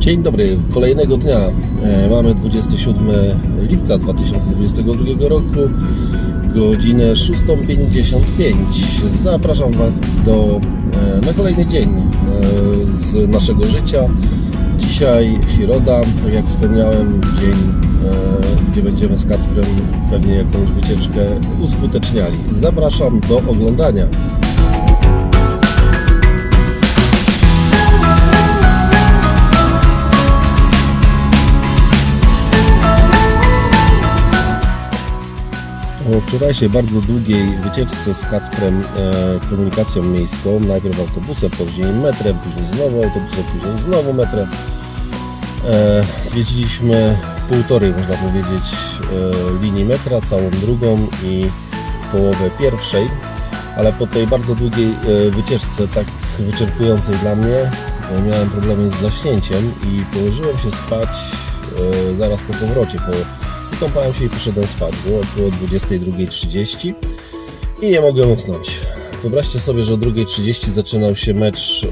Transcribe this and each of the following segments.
Dzień dobry, kolejnego dnia. E, Mamy 27 lipca 2022 roku, godzinę 6.55. Zapraszam Was do, e, na kolejny dzień e, z naszego życia. Dzisiaj środa, tak jak wspomniałem, dzień, gdzie będziemy z Kacprem pewnie jakąś wycieczkę uskuteczniali. Zapraszam do oglądania. Po wczorajszej bardzo długiej wycieczce z Kacprem e, komunikacją miejską, najpierw autobusem, później metrem, później znowu autobusem, później znowu metrem. E, zwiedziliśmy półtorej, można powiedzieć, e, linii metra, całą drugą i połowę pierwszej, ale po tej bardzo długiej e, wycieczce, tak wyczerpującej dla mnie, e, miałem problemy z zaśnięciem i położyłem się spać e, zaraz po powrocie, po Wykąpałem się i poszedłem spać. Było około 22.30 i nie mogłem usnąć. Wyobraźcie sobie, że o 2.30 zaczynał się mecz e,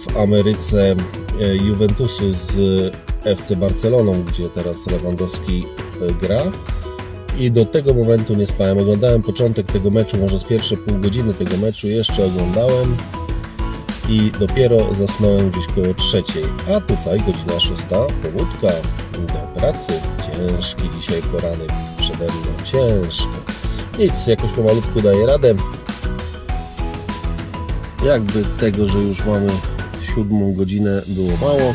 w Ameryce e, Juventusu z FC Barceloną, gdzie teraz Lewandowski e, gra. I do tego momentu nie spałem. Oglądałem początek tego meczu, może z pierwsze pół godziny tego meczu jeszcze oglądałem i dopiero zasnąłem gdzieś koło trzeciej. A tutaj godzina szósta, powódka do pracy. Ciężki dzisiaj poranek przede mną, ciężko. Nic, jakoś pomalutku daję radę. Jakby tego, że już mamy siódmą godzinę było mało,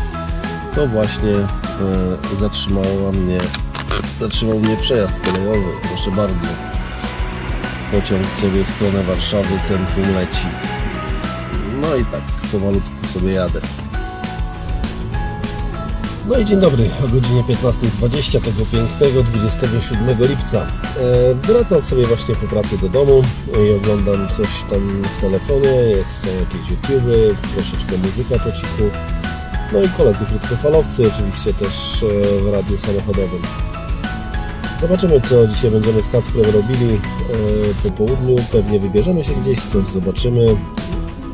to właśnie e, zatrzymała mnie, zatrzymał mnie przejazd kolejowy. Proszę bardzo. Pociąg sobie w stronę Warszawy, centrum leci. No i tak pomalutku sobie jadę. No i dzień dobry, o godzinie 15.20 tego pięknego 27 lipca. E, wracam sobie właśnie po pracy do domu i oglądam coś tam w telefonie, jest, są jakieś YouTube'y, troszeczkę muzyka po cichu. No i koledzy krótkofalowcy oczywiście też e, w radiu samochodowym. Zobaczymy co dzisiaj będziemy z Kacprem robili e, po południu. Pewnie wybierzemy się gdzieś, coś zobaczymy.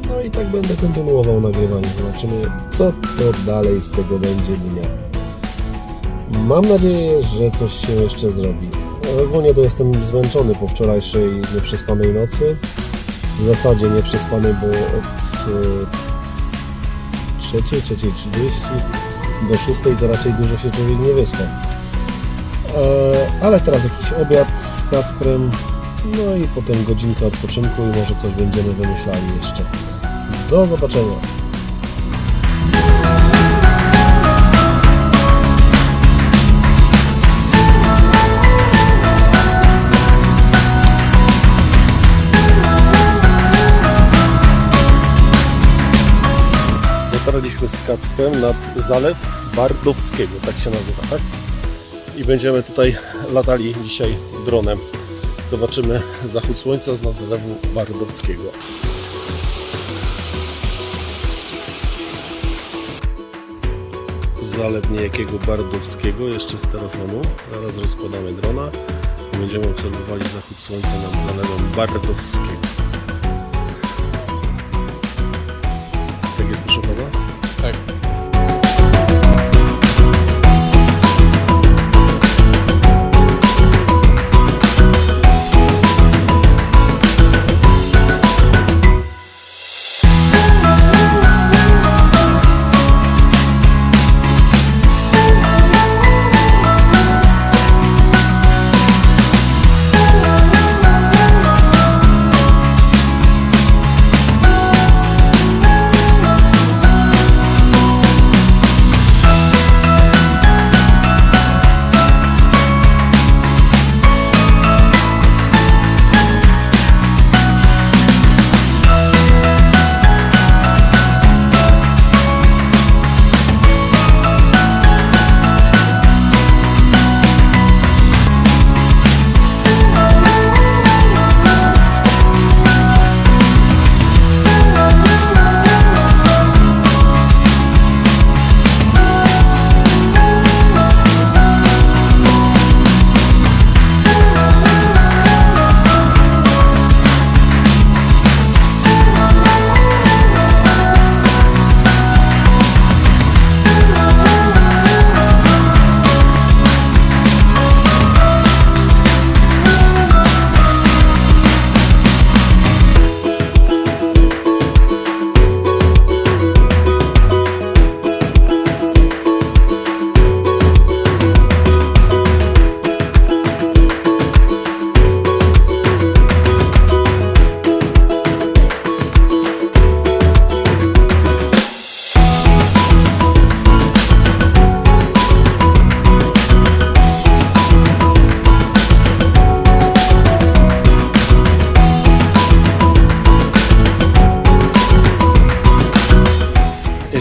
No i tak będę kontynuował nagrywanie. Zobaczymy, co to dalej z tego będzie dnia. Mam nadzieję, że coś się jeszcze zrobi. Ogólnie to jestem zmęczony po wczorajszej nieprzespanej nocy. W zasadzie nieprzespanej, bo od e, 3, 3.30 do 6 to raczej dużo się człowiek nie wyspa. E, ale teraz jakiś obiad z Kacprem, no i potem godzinka odpoczynku i może coś będziemy wymyślali jeszcze. Do zobaczenia. Dotarliśmy z Kacpem nad Zalew Bardowskiego, tak się nazywa, tak? I będziemy tutaj latali dzisiaj dronem. Zobaczymy zachód słońca z nad Zalewu Bardowskiego. Zalew niejakiego Bardowskiego, jeszcze z telefonu. Zaraz rozkładamy drona i będziemy obserwowali zachód słońca nad Zalewem Bardowskiego.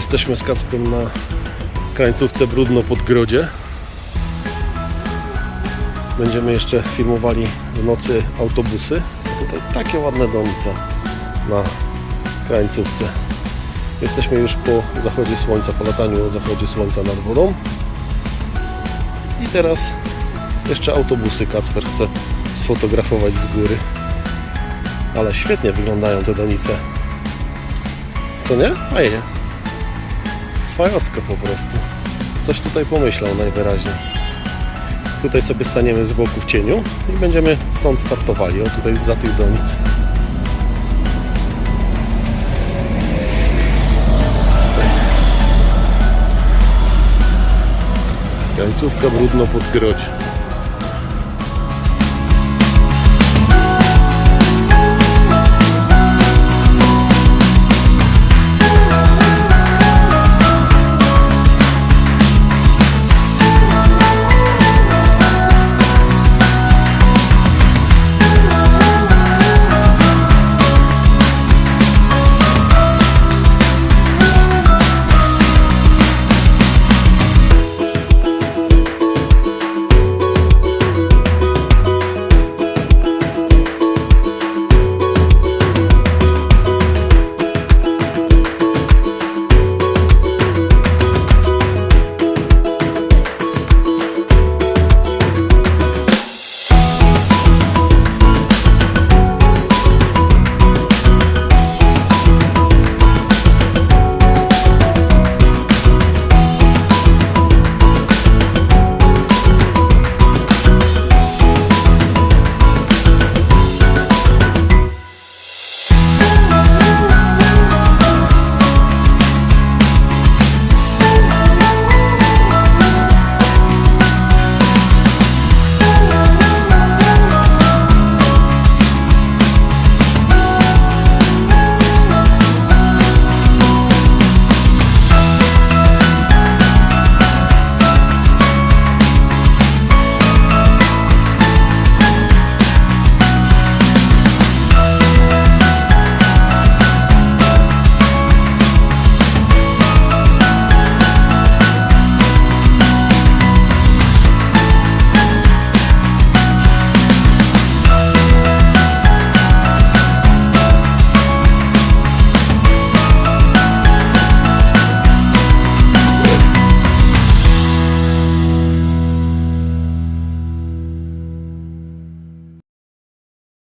Jesteśmy z Kacprem na krańcówce Brudno pod Grodzie. Będziemy jeszcze filmowali w nocy autobusy. Tutaj takie ładne donice na krańcówce. Jesteśmy już po zachodzie słońca, po lataniu o zachodzie słońca nad wodą. I teraz jeszcze autobusy Kacper chce sfotografować z góry. Ale świetnie wyglądają te donice. Co nie? Fajnie. Fajoska po prostu. Ktoś tutaj pomyślał najwyraźniej. Tutaj sobie staniemy z boku w cieniu i będziemy stąd startowali. O tutaj za tych donic. Krańcówka brudno pod.